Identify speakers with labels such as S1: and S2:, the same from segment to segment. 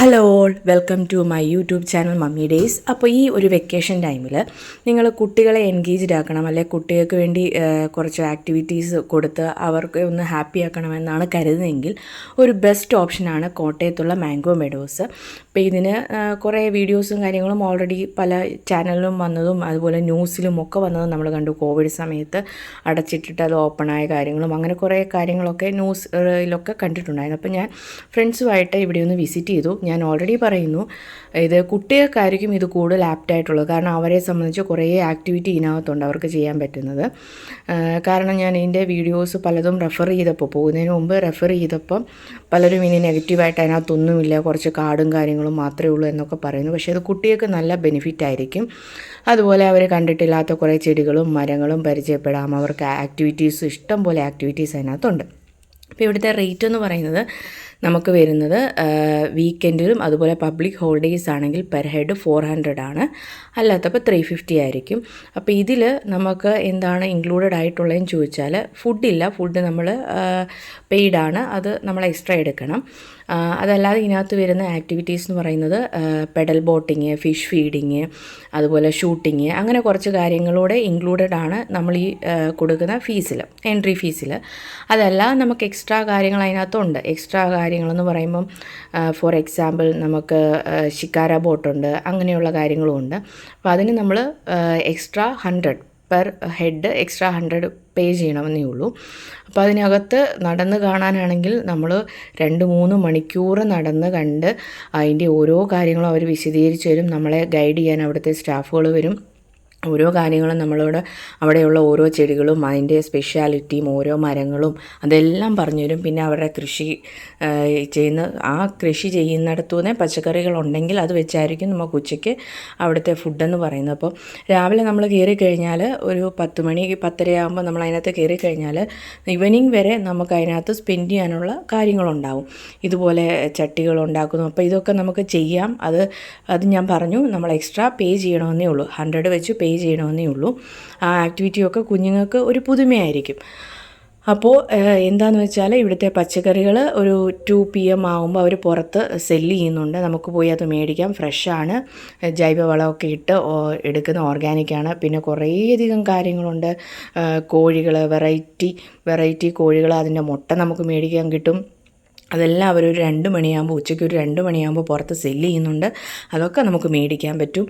S1: Hello all welcome to my YouTube channel mommy days അപ്പോൾ ഈ ഒരു വെക്കേഷൻ ടൈമിൽ നിങ്ങൾ കുട്ടികളെ എൻഗേജ്ഡ് ആക്കണം അല്ലെ കുട്ടികൾക്ക് വേണ്ടി കുറച്ച് ആക്ടിവിറ്റീസ് കൊടുത്ത് അവർക്ക് ഒന്ന് ഹാപ്പി ആക്കണമെന്നാണ് കരുതുന്നതെങ്കിൽ ഒരു ബെസ്റ്റ് ഓപ്ഷനാണ് കോട്ടയത്തുള്ള മാംഗോ മെഡോസ് അപ്പോൾ ഇതിന് കുറേ വീഡിയോസും കാര്യങ്ങളും ഓൾറെഡി പല ചാനലിലും വന്നതും അതുപോലെ ന്യൂസിലും ഒക്കെ വന്നതും നമ്മൾ കണ്ടു. കോവിഡ് സമയത്ത് അടച്ചിട്ടിട്ട് അത് ഓപ്പണായ കാര്യങ്ങളും അങ്ങനെ കുറേ കാര്യങ്ങളൊക്കെ ന്യൂസിലൊക്കെ കണ്ടിട്ടുണ്ടായിരുന്നു. അപ്പോൾ ഞാൻ ഫ്രണ്ട്സുമായിട്ട് ഇവിടെ ഒന്ന് വിസിറ്റ് ചെയ്തു. ഞാൻ ഓൾറെഡി പറയുന്നു ഇത് കുട്ടികൾക്കായിരിക്കും ഇത് കൂടുതൽ ആപ്റ്റായിട്ടുള്ളത് കാരണം അവരെ സംബന്ധിച്ച് കുറേ ആക്ടിവിറ്റി ഇതിനകത്തുണ്ട് അവർക്ക് ചെയ്യാൻ പറ്റുന്നത്. കാരണം ഞാൻ ഇതിന്റെ വീഡിയോസ് പലതും റെഫർ ചെയ്തപ്പോൾ പോകുന്നതിന് മുമ്പ് റെഫർ ചെയ്തപ്പം പലരും ഇനി നെഗറ്റീവായിട്ട് അതിനകത്തൊന്നുമില്ല. കുറച്ച് കാർഡും കാര്യങ്ങളും മാത്രമേ ഉള്ളൂ എന്നൊക്കെ പറയുന്നു. പക്ഷേ അത് കുട്ടികൾക്ക് നല്ല ബെനിഫിറ്റ് ആയിരിക്കും. അതുപോലെ അവർ കണ്ടിട്ടില്ലാത്ത കുറേ ചെടികളും മരങ്ങളും പരിചയപ്പെടാം. അവർക്ക് ആക്ടിവിറ്റീസ് ഇഷ്ടം പോലെ ആക്ടിവിറ്റീസ് അതിനകത്തുണ്ട്. അപ്പോൾ ഇവിടുത്തെ റേറ്റ് എന്ന് പറയുന്നത് നമുക്ക് വരുന്നത് വീക്കെൻഡിലും അതുപോലെ പബ്ലിക് ഹോളിഡേയ്സ് ആണെങ്കിൽ പെർ ഹെഡ് ഫോർ ഹൺഡ്രഡ് ആണ്. അല്ലാത്തപ്പോൾ ത്രീ ഫിഫ്റ്റി ആയിരിക്കും. അപ്പോൾ ഇതിൽ നമുക്ക് എന്താണ് ഇൻക്ലൂഡഡ് ആയിട്ടുള്ളതെന്ന് ചോദിച്ചാൽ ഫുഡില്ല ഫുഡ് നമ്മൾ പെയ്ഡാണ് അത് നമ്മൾ എക്സ്ട്രാ എടുക്കണം. അതല്ലാതെ ഇതിനകത്ത് വരുന്ന ആക്ടിവിറ്റീസ് എന്ന് പറയുന്നത് പെഡൽ ബോട്ടിങ് ഫിഷ് ഫീഡിങ് അതുപോലെ ഷൂട്ടിങ് അങ്ങനെ കുറച്ച് കാര്യങ്ങളൂടെ ഇൻക്ലൂഡഡ് ആണ് നമ്മൾ ഈ കൊടുക്കുന്ന ഫീസിൽ എൻട്രി ഫീസിൽ അതല്ല നമുക്ക് എക്സ്ട്രാ കാര്യങ്ങൾ അതിനകത്തുണ്ട്. എക്സ്ട്രാ കാര്യങ്ങളെന്ന് പറയുമ്പം ഫോർ എക്സാമ്പിൾ നമുക്ക് ഷിക്കാര ബോട്ടുണ്ട് അങ്ങനെയുള്ള കാര്യങ്ങളുമുണ്ട് അപ്പോൾ അതിന് നമ്മൾ extra hundred per head extra hundred pay ചെയ്യണമെന്നേ ഉള്ളൂ. അപ്പോൾ അതിനകത്ത് നടന്ന് കാണാനാണെങ്കിൽ നമ്മൾ രണ്ട് മൂന്ന് മണിക്കൂർ നടന്ന് കണ്ട് അതിന്റെ ഓരോ കാര്യങ്ങളും അവർ വിശദീകരിച്ച് തരും. നമ്മളെ ഗൈഡ് ചെയ്യാൻ അവിടുത്തെ സ്റ്റാഫുകൾ വരും. ഓരോ കാര്യങ്ങളും നമ്മളോട് അവിടെയുള്ള ഓരോ ചെടികളും അതിന്റെ സ്പെഷ്യാലിറ്റിയും ഓരോ മരങ്ങളും അതെല്ലാം പറഞ്ഞു തരും. പിന്നെ അവരുടെ കൃഷി ചെയ്യുന്ന ആ കൃഷി ചെയ്യുന്നിടത്തു നിന്ന് പച്ചക്കറികളുണ്ടെങ്കിൽ അത് വെച്ചായിരിക്കും നമുക്ക് ഉച്ചയ്ക്ക് അവിടുത്തെ ഫുഡെന്ന് പറയുന്നത്. അപ്പോൾ രാവിലെ നമ്മൾ കയറി കഴിഞ്ഞാൽ ഒരു പത്ത് മണി പത്തരയാകുമ്പോൾ നമ്മൾ അതിനകത്ത് കയറി കഴിഞ്ഞാൽ ഈവനിങ് വരെ നമുക്ക് അതിനകത്ത് സ്പെൻഡ് ചെയ്യാനുള്ള കാര്യങ്ങളുണ്ടാവും. ഇതുപോലെ ചട്ടികൾ ഉണ്ടാക്കുന്നു. അപ്പോൾ ഇതൊക്കെ നമുക്ക് ചെയ്യാം. അത് അത് ഞാൻ പറഞ്ഞു. നമ്മൾ എക്സ്ട്രാ പേ ചെയ്യണമെന്നേ ഉള്ളൂ. ഹൺഡ്രഡ് വെച്ച് പേ ചെയ്യണമെന്നേ ഉള്ളൂ. ആ ആക്ടിവിറ്റിയൊക്കെ കുഞ്ഞുങ്ങൾക്ക് ഒരു പുതുമയായിരിക്കും. അപ്പോൾ എന്താണെന്ന് വെച്ചാൽ ഇവിടുത്തെ പച്ചക്കറികൾ ഒരു ടു പി എം ആകുമ്പോൾ അവർ പുറത്ത് സെല്ല് ചെയ്യുന്നുണ്ട്. നമുക്ക് പോയി അത് മേടിക്കാം. ഫ്രഷാണ് ജൈവവളമൊക്കെ ഇട്ട് എടുക്കുന്ന ഓർഗാനിക്കാണ് പിന്നെ കുറേയധികം കാര്യങ്ങളുണ്ട്. കോഴികൾ വെറൈറ്റി വെറൈറ്റി കോഴികൾ അതിന്റെ മുട്ട നമുക്ക് മേടിക്കാൻ കിട്ടും. അതെല്ലാം അവരൊരു രണ്ട് മണിയാകുമ്പോൾ ഉച്ചയ്ക്ക് ഒരു രണ്ട് മണിയാകുമ്പോൾ പുറത്ത് സെല്ല് ചെയ്യുന്നുണ്ട്. അതൊക്കെ നമുക്ക് മേടിക്കാൻ പറ്റും.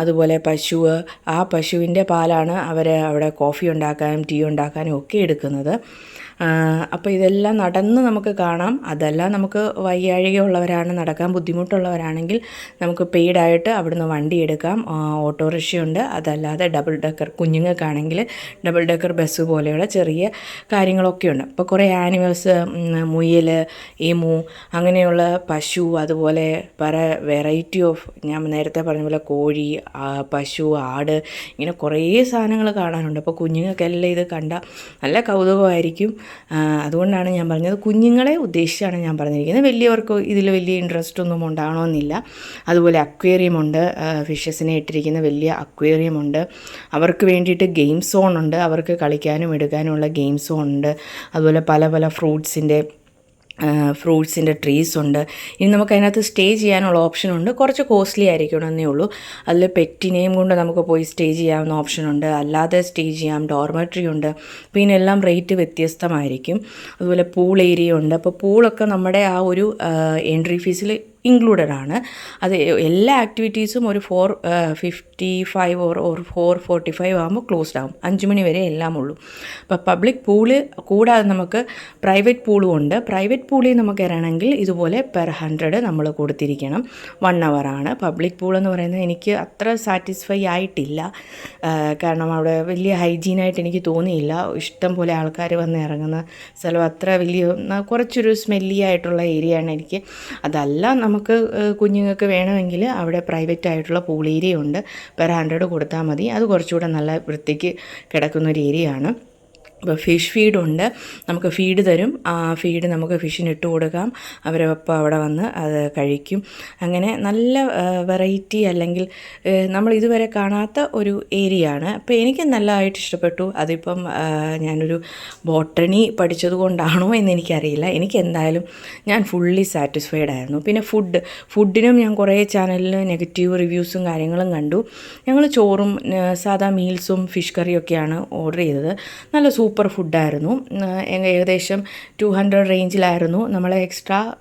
S1: അതുപോലെ പശു ആ പശുവിന്റെ പാലാണ് അവർ അവിടെ കോഫി ഉണ്ടാക്കാനും ടീ ഉണ്ടാക്കാനും ഒക്കെ എടുക്കുന്നത്. അപ്പോൾ ഇതെല്ലാം നടന്ന് നമുക്ക് കാണാം. അതല്ല നമുക്ക് വയ്യാഴികയുള്ളവരാണ് നടക്കാൻ ബുദ്ധിമുട്ടുള്ളവരാണെങ്കിൽ നമുക്ക് പെയ്ഡായിട്ട് അവിടുന്ന് വണ്ടി എടുക്കാം. ഓട്ടോറിക്ഷയുണ്ട്. അതല്ലാതെ ഡബിൾ ഡെക്കർ കുഞ്ഞുങ്ങൾക്കാണെങ്കിൽ ഡബിൾ ഡെക്കർ ബസ് പോലെയുള്ള ചെറിയ കാര്യങ്ങളൊക്കെ ഉണ്ട് അപ്പോൾ കുറേ ആനിമൽസ് മുയൽ എമു അങ്ങനെയുള്ള പശു അതുപോലെ പല വെറൈറ്റി ഓഫ് ഞാൻ നേരത്തെ പറഞ്ഞ പോലെ കോഴി പശു ആട് ഇങ്ങനെ കുറേ സാധനങ്ങൾ കാണാനുണ്ട്. അപ്പോൾ കുഞ്ഞുങ്ങൾക്കെല്ലാം ഇത് കണ്ട നല്ല കൗതുകമായിരിക്കും. അതുകൊണ്ടാണ് ഞാൻ പറഞ്ഞത് കുഞ്ഞുങ്ങളെ ഉദ്ദേശിച്ചാണ് ഞാൻ പറഞ്ഞിരിക്കുന്നത്. വലിയവർക്ക് ഇതിൽ വലിയ ഇൻട്രസ്റ്റ് ഒന്നും ഉണ്ടാകണമെന്നില്ല അതുപോലെ അക്വേറിയം ഉണ്ട്. ഫിഷസിനെ ഇട്ടിരിക്കുന്ന വലിയ അക്വേറിയം ഉണ്ട്. അവർക്ക് വേണ്ടിയിട്ട് ഗെയിം സോൺ ഉണ്ട്. അവർക്ക് കളിക്കാനും എടുക്കാനുമുള്ള ഗെയിം സോൺ ഉണ്ട്. അതുപോലെ പല പല ഫ്രൂട്ട്സിന്റെ ഫ്രൂട്ട്സിന്റെ ട്രീസ് ഉണ്ട്. ഇനി നമുക്ക് അതിനകത്ത് സ്റ്റേ ചെയ്യാനുള്ള ഓപ്ഷൻ ഉണ്ട്. കുറച്ച് കോസ്റ്റ്ലി ആയിരിക്കണമെന്നേ ഉള്ളൂ. അതിൽ പെറ്റിനെയും കൊണ്ട് നമുക്ക് പോയി സ്റ്റേ ചെയ്യാവുന്ന ഓപ്ഷൻ ഉണ്ട്. അല്ലാതെ സ്റ്റേ ചെയ്യാം. ഡോർമെട്രി ഉണ്ട്. പിന്നെ എല്ലാം റേറ്റ് വ്യത്യസ്തമായിരിക്കും. അതുപോലെ പൂൾ ഏരിയ ഉണ്ട്. അപ്പോൾ പൂളൊക്കെ നമ്മുടെ ആ ഒരു എൻട്രി ഫീസിൽ ഇൻക്ലൂഡഡ് ആണ്. അത് എല്ലാ ആക്ടിവിറ്റീസും ഒരു four fifty five or or four forty five ആകുമ്പോൾ ക്ലോസ്ഡ് ആകും അഞ്ച് മണി വരെ എല്ലാം ഉള്ളൂ. അപ്പോൾ പബ്ലിക് പൂൾ കൂടാതെ നമുക്ക് പ്രൈവറ്റ് പൂളും ഉണ്ട്. പ്രൈവറ്റ് പൂളിൽ നമുക്ക് ഇറങ്ങണമെങ്കിൽ ഇതുപോലെ പെർ ഹൺഡ്രഡ് നമ്മൾ കൊടുത്തിരിക്കണം. വൺ ആണ്. പബ്ലിക് പൂൾ എന്ന് പറയുന്നത് എനിക്ക് അത്ര സാറ്റിസ്ഫൈ ആയിട്ടില്ല. കാരണം അവിടെ വലിയ ഹൈജീനായിട്ട് എനിക്ക് തോന്നിയില്ല. ഇഷ്ടം പോലെ ആൾക്കാർ വന്ന് ഇറങ്ങുന്ന സ്ഥലം അത്ര വലിയ കുറച്ചൊരു സ്മെല്ലി ആയിട്ടുള്ള ഏരിയ ആണ് എനിക്ക്. അതല്ല നമുക്ക് കുഞ്ഞുങ്ങൾക്ക് വേണമെങ്കിൽ അവിടെ പ്രൈവറ്റ് ആയിട്ടുള്ള പൂൾ ഏരിയ ഉണ്ട്. പെർ ഹൺഡ്രഡ് കൊടുത്താൽ മതി. അത് കുറച്ചുകൂടെ നല്ല വൃത്തിക്ക് കിടക്കുന്ന ഒരു ഏരിയ ആണ്. ഇപ്പോൾ ഫിഷ് ഫീഡുണ്ട്. നമുക്ക് ഫീഡ് തരും. ആ ഫീഡ് നമുക്ക് ഫിഷിന് ഇട്ട് കൊടുക്കാം. അവരൊപ്പം അവിടെ വന്ന് അത് കഴിക്കും. അങ്ങനെ നല്ല വെറൈറ്റി അല്ലെങ്കിൽ നമ്മൾ ഇതുവരെ കാണാത്ത ഒരു ഏരിയ ആണ്. അപ്പോൾ എനിക്ക് നല്ലതായിട്ട് ഇഷ്ടപ്പെട്ടു. അതിപ്പം ഞാനൊരു ബോട്ടണി പഠിച്ചത് കൊണ്ടാണോ എന്ന് എനിക്കറിയില്ല. എനിക്ക് എന്തായാലും ഞാൻ ഫുള്ളി സാറ്റിസ്ഫൈഡ് ആയിരുന്നു. പിന്നെ ഫുഡ് ഫുഡിനും ഞാൻ കുറേ ചാനലിൽ നെഗറ്റീവ് റിവ്യൂസും കാര്യങ്ങളും കണ്ടു. ഞങ്ങൾ ചോറും സാധാ മീൽസും ഫിഷ് കറിയൊക്കെയാണ് ഓർഡർ ചെയ്തത്. നല്ല സൂപ്പർ ഫുഡായിരുന്നു. ആ, ഏക- ഏകദേശം ടു ഹൺഡ്രഡ് റേഞ്ചിലായിരുന്നു നമ്മൾ എക്സ്ട്രാ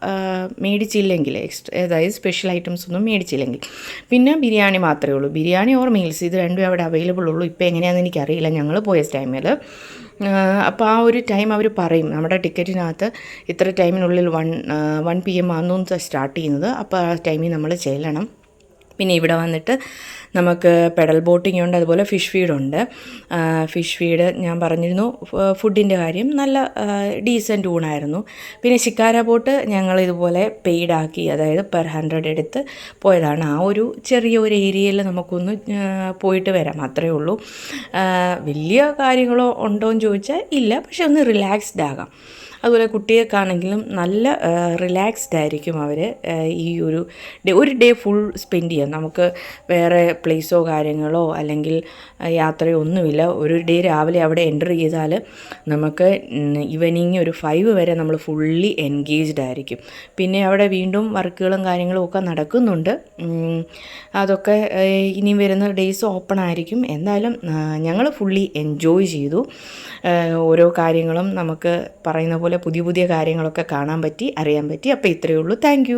S1: മേടിച്ചില്ലെങ്കിൽ എക്സ്ട്രാ അതായത് സ്പെഷ്യൽ ഐറ്റംസ് ഒന്നും മേടിച്ചില്ലെങ്കിൽ. പിന്നെ ബിരിയാണി മാത്രമേ ഉള്ളൂ. ബിരിയാണി ഓർ മീൽസ് ഇത് രണ്ടും അവിടെ അവൈലബിൾ ഉള്ളൂ. ഇപ്പോൾ എങ്ങനെയാണെന്ന് എനിക്കറിയില്ല. ഞങ്ങൾ പോയ ടൈമിൽ അപ്പോൾ ആ ഒരു ടൈം അവർ പറയും. നമ്മുടെ ടിക്കറ്റിനകത്ത് ഇത്ര ടൈമിനുള്ളിൽ വൺ വൺ പി എം ആണെന്ന് സ്റ്റാർട്ട് ചെയ്യുന്നത്. അപ്പോൾ ആ ടൈമിൽ നമ്മൾ ചെല്ലണം. പിന്നെ ഇവിടെ വന്നിട്ട് നമുക്ക് പെഡൽ ബോട്ടിംഗ് ഉണ്ട് അതുപോലെ ഫിഷ് ഫീഡുണ്ട് ഫിഷ് ഫീഡ് ഞാൻ പറഞ്ഞിരുന്നു. ഫുഡിന്റെ കാര്യം നല്ല ഡീസന്റ് ഊണായിരുന്നു. പിന്നെ ശിക്കാര ബോട്ട് ഞങ്ങൾ ഇതുപോലെ പെയ്ഡ് ആക്കി അതായത് പെർ ഹൺഡ്രഡ് എടുത്ത് പോയതാണ്. ആ ഒരു ചെറിയ ഒരു ഏരിയയിൽ നമുക്കൊന്ന് പോയിട്ട് വരാം അത്രയേ ഉള്ളൂ. വലിയ കാര്യങ്ങളോ ഉണ്ടോ എന്ന് ചോദിച്ചാൽ ഇല്ല പക്ഷെ ഒന്ന് റിലാക്സ്ഡ് ആകാം. അതുപോലെ കുട്ടികൾക്കാണെങ്കിലും നല്ല റിലാക്സ്ഡ് ആയിരിക്കും അവർ ഈ ഒരു ഡേ ഒരു ഡേ ഫുൾ സ്പെൻഡ് ചെയ്യാം നമുക്ക് വേറെ പ്ലേസോ കാര്യങ്ങളോ അല്ലെങ്കിൽ യാത്രയോ ഒന്നുമില്ല. ഒരു ഡേ രാവിലെ അവിടെ എന്റർ ചെയ്താൽ നമുക്ക് ഈവനിങ് ഒരു ഫൈവ് വരെ നമ്മൾ ഫുള്ളി എൻഗേജ്ഡ് ആയിരിക്കും. പിന്നെ അവിടെ വീണ്ടും വർക്കുകളും കാര്യങ്ങളും ഒക്കെ നടക്കുന്നുണ്ട്. അതൊക്കെ ഇനിയും ഇനി വരുന്ന ഡേയ്സ് ഓപ്പൺ ആയിരിക്കും. എന്തായാലും ഞങ്ങൾ ഫുള്ളി എൻജോയ് ചെയ്തു. ഓരോ കാര്യങ്ങളും നമുക്ക് പറയുന്ന പോലെ പുതിയ പുതിയ കാര്യങ്ങളൊക്കെ കാണാൻ പറ്റി അറിയാൻ പറ്റി. അപ്പോൾ ഇത്രയേ ഉള്ളൂ. താങ്ക്